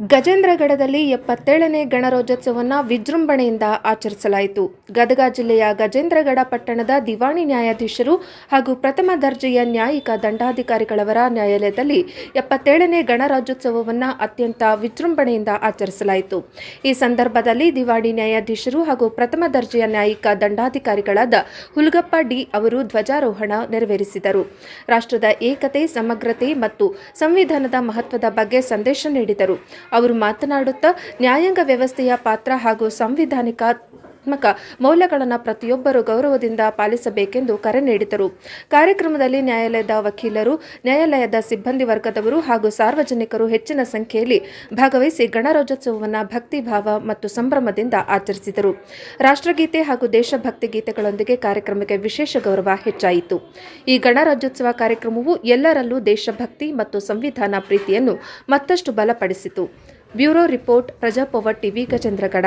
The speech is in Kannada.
ಗಜೇಂದ್ರಗಡದಲ್ಲಿ ಎಪ್ಪತ್ತೇಳನೇ ಗಣರಾಜ್ಯೋತ್ಸವವನ್ನು ವಿಜೃಂಭಣೆಯಿಂದ ಆಚರಿಸಲಾಯಿತು. ಗದಗ ಜಿಲ್ಲೆಯ ಗಜೇಂದ್ರಗಡ ಪಟ್ಟಣದ ದಿವಾಣಿ ನ್ಯಾಯಾಧೀಶರು ಹಾಗೂ ಪ್ರಥಮ ದರ್ಜೆಯ ನ್ಯಾಯಿಕ ದಂಡಾಧಿಕಾರಿಗಳವರ ನ್ಯಾಯಾಲಯದಲ್ಲಿ ಎಪ್ಪತ್ತೇಳನೇ ಗಣರಾಜ್ಯೋತ್ಸವವನ್ನು ಅತ್ಯಂತ ವಿಜೃಂಭಣೆಯಿಂದ ಆಚರಿಸಲಾಯಿತು. ಈ ಸಂದರ್ಭದಲ್ಲಿ ದಿವಾಣಿ ನ್ಯಾಯಾಧೀಶರು ಹಾಗೂ ಪ್ರಥಮ ದರ್ಜೆಯ ನ್ಯಾಯಿಕ ದಂಡಾಧಿಕಾರಿಗಳಾದ ಹುಲ್ಗಪ್ಪ ಡಿ ಅವರು ಧ್ವಜಾರೋಹಣ ನೆರವೇರಿಸಿದರು. ರಾಷ್ಟ್ರದ ಏಕತೆ, ಸಮಗ್ರತೆ ಮತ್ತು ಸಂವಿಧಾನದ ಮಹತ್ವದ ಬಗ್ಗೆ ಸಂದೇಶ ನೀಡಿದರು. ಅವರು ಮಾತನಾಡುತ್ತಾ ನ್ಯಾಯಾಂಗ ವ್ಯವಸ್ಥೆಯ ಪಾತ್ರ ಹಾಗೂ ಸಂವಿಧಾನಿಕಾತ್ಮಕ ಮೌಲ್ಯಗಳನ್ನು ಪ್ರತಿಯೊಬ್ಬರು ಗೌರವದಿಂದ ಪಾಲಿಸಬೇಕೆಂದು ಕರೆ ನೀಡಿದರು. ಕಾರ್ಯಕ್ರಮದಲ್ಲಿ ನ್ಯಾಯಾಲಯದ ವಕೀಲರು, ನ್ಯಾಯಾಲಯದ ಸಿಬ್ಬಂದಿ ವರ್ಗದವರು ಹಾಗೂ ಸಾರ್ವಜನಿಕರು ಹೆಚ್ಚಿನ ಸಂಖ್ಯೆಯಲ್ಲಿ ಭಾಗವಹಿಸಿ ಗಣರಾಜ್ಯೋತ್ಸವವನ್ನು ಭಕ್ತಿಭಾವ ಮತ್ತು ಸಂಭ್ರಮದಿಂದ ಆಚರಿಸಿದರು. ರಾಷ್ಟ್ರಗೀತೆ ಹಾಗೂ ದೇಶಭಕ್ತಿ ಗೀತೆಗಳೊಂದಿಗೆ ಕಾರ್ಯಕ್ರಮಕ್ಕೆ ವಿಶೇಷ ಗೌರವ ಹೆಚ್ಚಾಯಿತು. ಈ ಗಣರಾಜ್ಯೋತ್ಸವ ಕಾರ್ಯಕ್ರಮವು ಎಲ್ಲರಲ್ಲೂ ದೇಶಭಕ್ತಿ ಮತ್ತು ಸಂವಿಧಾನ ಪ್ರೀತಿಯನ್ನು ಮತ್ತಷ್ಟು ಬಲಪಡಿಸಿತು. Bureau report Praja Power TV, Gajendragad.